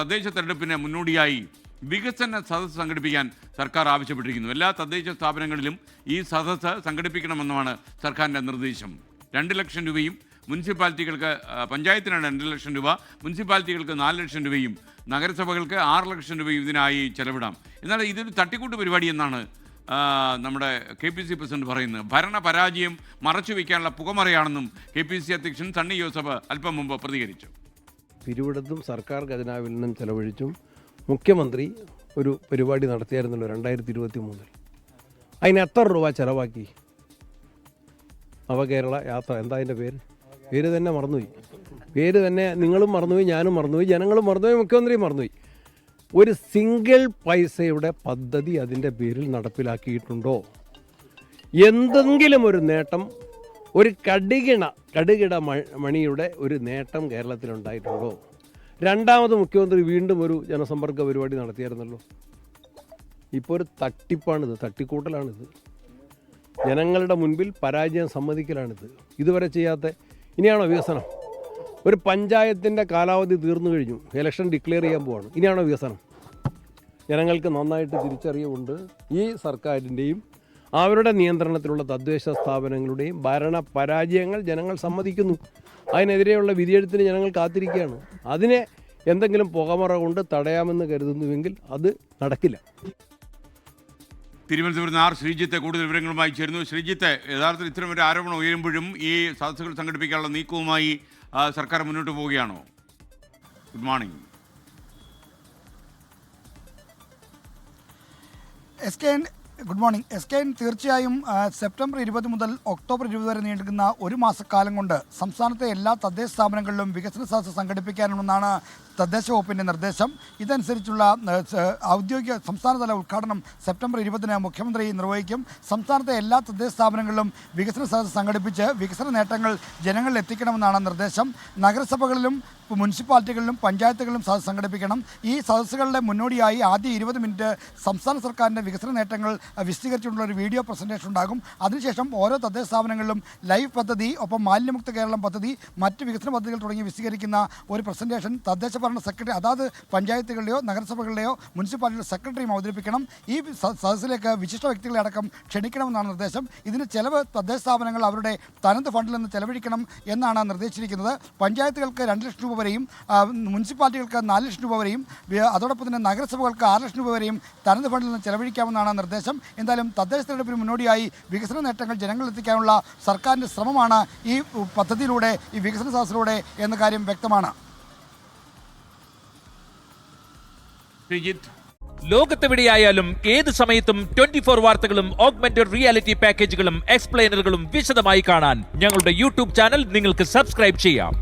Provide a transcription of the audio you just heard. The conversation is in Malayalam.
തദ്ദേശ തെരഞ്ഞെടുപ്പിന് മുന്നോടിയായി വികസന സദസ്സ് സംഘടിപ്പിക്കാൻ സർക്കാർ ആവശ്യപ്പെട്ടിരിക്കുന്നു. എല്ലാ തദ്ദേശ സ്ഥാപനങ്ങളിലും ഈ സദസ്സ് സംഘടിപ്പിക്കണമെന്നുമാണ് സർക്കാരിന്റെ നിർദ്ദേശം. രണ്ട് ലക്ഷം രൂപയും മുനിസിപ്പാലിറ്റികൾക്ക് പഞ്ചായത്തിനാണ് രണ്ട് ലക്ഷം രൂപ മുനിസിപ്പാലിറ്റികൾക്ക് നാല് ലക്ഷം രൂപയും നഗരസഭകൾക്ക് ആറ് ലക്ഷം രൂപയും ഇതിനായി ചെലവിടാം. എന്നാൽ ഇതൊരു തട്ടിക്കൂട്ട് പരിപാടി എന്നാണ് നമ്മുടെ കെ പി സി പ്രസിഡന്റ് പറയുന്നത്. ഭരണ പരാജയം മറച്ചു വയ്ക്കാനുള്ള പുകമറയാണെന്നും കെ പി സി അധ്യക്ഷൻ സണ്ണി ജോസഫ് അല്പം മുമ്പ് പ്രതികരിച്ചു. പിരിവിടത്തും സർക്കാർ ഖജനാവിൽ നിന്നും ചെലവഴിച്ചും മുഖ്യമന്ത്രി ഒരു പരിപാടി നടത്തിയായിരുന്നല്ലോ രണ്ടായിരത്തി ഇരുപത്തി മൂന്നിൽ അതിന് എത്ര രൂപ ചിലവാക്കി? നവകേരള യാത്ര എന്താ അതിന്റെ പേര്? പേര് തന്നെ മറന്നുപോയി. പേര് തന്നെ നിങ്ങളും മറന്നുപോയി ഞാനും മറന്നുപോയി ജനങ്ങളും മറന്നുപോയി മുഖ്യമന്ത്രിയും മറന്നുപോയി. ഒരു സിംഗിൾ പൈസയുടെ പദ്ധതി അതിന്റെ പേരിൽ നടപ്പിലാക്കിയിട്ടുണ്ടോ? എന്തെങ്കിലും ഒരു നേട്ടം ഒരു കടുകിണ കടുകിട മണിയുടെ ഒരു നേട്ടം കേരളത്തിലുണ്ടായിട്ടുണ്ടോ? രണ്ടാമത് മുഖ്യമന്ത്രി വീണ്ടും ഒരു ജനസമ്പർക്ക പരിപാടി നടത്തിയായിരുന്നല്ലോ. ഇപ്പോൾ ഒരു തട്ടിപ്പാണിത് തട്ടിക്കൂട്ടലാണിത്. ജനങ്ങളുടെ മുൻപിൽ പരാജയം സമ്മതിക്കലാണിത്. ഇതുവരെ ചെയ്യാത്ത ഇനിയാണോ വികസനം? ഒരു പഞ്ചായത്തിന്റെ കാലാവധി തീർന്നു കഴിഞ്ഞു ഇലക്ഷൻ ഡിക്ലെയർ ചെയ്യാൻ പോവാണ്. ഇനിയാണോ വികസനം? ജനങ്ങൾക്ക് നന്നായിട്ട് തിരിച്ചറിവുണ്ട്. ഈ സർക്കാരിന്റെയും അവരുടെ നിയന്ത്രണത്തിലുള്ള തദ്ദേശ സ്ഥാപനങ്ങളുടെയും ഭരണ പരാജയങ്ങൾ ജനങ്ങൾ സമ്മതിക്കുന്നു. അതിനെതിരെയുള്ള വിധിയെഴുത്തിന് ജനങ്ങൾ കാത്തിരിക്കുകയാണ്. അതിനെ എന്തെങ്കിലും പുകമറ കൊണ്ട് തടയാമെന്ന് കരുതുന്നുവെങ്കിൽ അത് നടക്കില്ല. തിരുവനന്തപുരത്ത് നിന്ന് ആർ ശ്രീജിത്തെ കൂടുതൽ വിവരങ്ങളുമായി ചേരുന്നു. ശ്രീജിത്തെ യഥാർത്ഥത്തിൽ ഇത്തരം ഒരു ആരോപണം ഉയരുമ്പോഴും ഈ സദസ്സുകൾ സംഘടിപ്പിക്കാനുള്ള നീക്കവുമായി സർക്കാർ മുന്നോട്ട് പോവുകയാണോ? Good morning S K good morning S K N തീർച്ചയായും സെപ്റ്റംബർ ഇരുപത് മുതൽ ഒക്ടോബർ ഇരുപത് വരെ നീണ്ടുന്ന ഒരു മാസക്കാലം കൊണ്ട് സംസ്ഥാനത്തെ എല്ലാ തദ്ദേശ സ്ഥാപനങ്ങളിലും വികസന സദസ്സ് സംഘടിപ്പിക്കാനുമെന്നാണ് തദ്ദേശ വകുപ്പിന്റെ നിർദ്ദേശം. ഇതനുസരിച്ചുള്ള ഔദ്യോഗിക സംസ്ഥാനതല ഉദ്ഘാടനം സെപ്റ്റംബർ ഇരുപതിന് മുഖ്യമന്ത്രി നിർവഹിക്കും. സംസ്ഥാനത്തെ എല്ലാ തദ്ദേശ സ്ഥാപനങ്ങളിലും വികസന സദസ്സ് സംഘടിപ്പിച്ച് വികസന നേട്ടങ്ങൾ ജനങ്ങളിൽ എത്തിക്കണമെന്നാണ് നിർദ്ദേശം. നഗരസഭകളിലും മുനിസിപ്പാലിറ്റികളിലും പഞ്ചായത്തുകളിലും സദസ്സ് സംഘടിപ്പിക്കണം. ഈ സദസ്സുകളുടെ മുന്നോടിയായി ആദ്യ ഇരുപത് മിനിറ്റ് സംസ്ഥാന സർക്കാരിന്റെ വികസന നേട്ടങ്ങൾ വിശദീകരിച്ചുകൊണ്ടുള്ള ഒരു വീഡിയോ പ്രസന്റേഷൻ ഉണ്ടാകും. അതിനുശേഷം ഓരോ തദ്ദേശ സ്ഥാപനങ്ങളിലും ലൈവ് പദ്ധതി ഒപ്പം മാലിന്യമുക്ത കേരളം പദ്ധതി മറ്റ് വികസന പദ്ധതികൾ തുടങ്ങി വിശദീകരിക്കുന്ന ഒരു പ്രസന്റേഷൻ തദ്ദേശ ഭരണ സെക്രട്ടറി അതാത് പഞ്ചായത്തുകളുടെയോ നഗരസഭകളുടെയോ മുനിസിപ്പാലിറ്റിയുടെ സെക്രട്ടറിയും അവതരിപ്പിക്കണം. ഈ സദസ്സിലേക്ക് വിശിഷ്ട വ്യക്തികളെ അടക്കം ക്ഷണിക്കണമെന്നാണ് നിർദ്ദേശം. ഇതിന് ചെലവ് തദ്ദേശ സ്ഥാപനങ്ങൾ അവരുടെ തനത് ഫണ്ടിൽ നിന്ന് ചെലവഴിക്കണം എന്നാണ് നിർദ്ദേശിച്ചിരിക്കുന്നത്. പഞ്ചായത്തുകൾക്ക് രണ്ട് ലക്ഷം രൂപ വരെയും മുനിസിപ്പാലിറ്റികൾക്ക് നാല് ലക്ഷം രൂപ വരെയും അതോടൊപ്പം തന്നെ നഗരസഭകൾക്ക് ആറ് ലക്ഷം രൂപ വരെയും തനത് ഫണ്ടിൽ നിന്ന് ചെലവഴിക്കാമെന്നാണ് നിർദ്ദേശം. എന്തായാലും തദ്ദേശ തെരഞ്ഞെടുപ്പിന് മുന്നോടിയായി വികസന നേട്ടങ്ങൾ ജനങ്ങളിലെത്തിക്കാനുള്ള സർക്കാരിന്റെ ശ്രമമാണ് ഈ പദ്ധതിയിലൂടെ ഈ വികസന സദസ്സിലൂടെ എന്ന കാര്യം വ്യക്തമാണ്. ലോകത്തെവിടെയായാലും ഏത് സമയത്തും ട്വന്റി ഫോർ വാർത്തകളും ഓഗ്മെന്റഡ് റിയാലിറ്റി പാക്കേജുകളും എക്സ്പ്ലെയിനറുകളും വിശദമായി കാണാൻ ഞങ്ങളുടെ യൂട്യൂബ് ചാനൽ നിങ്ങൾക്ക് സബ്സ്ക്രൈബ് ചെയ്യാം.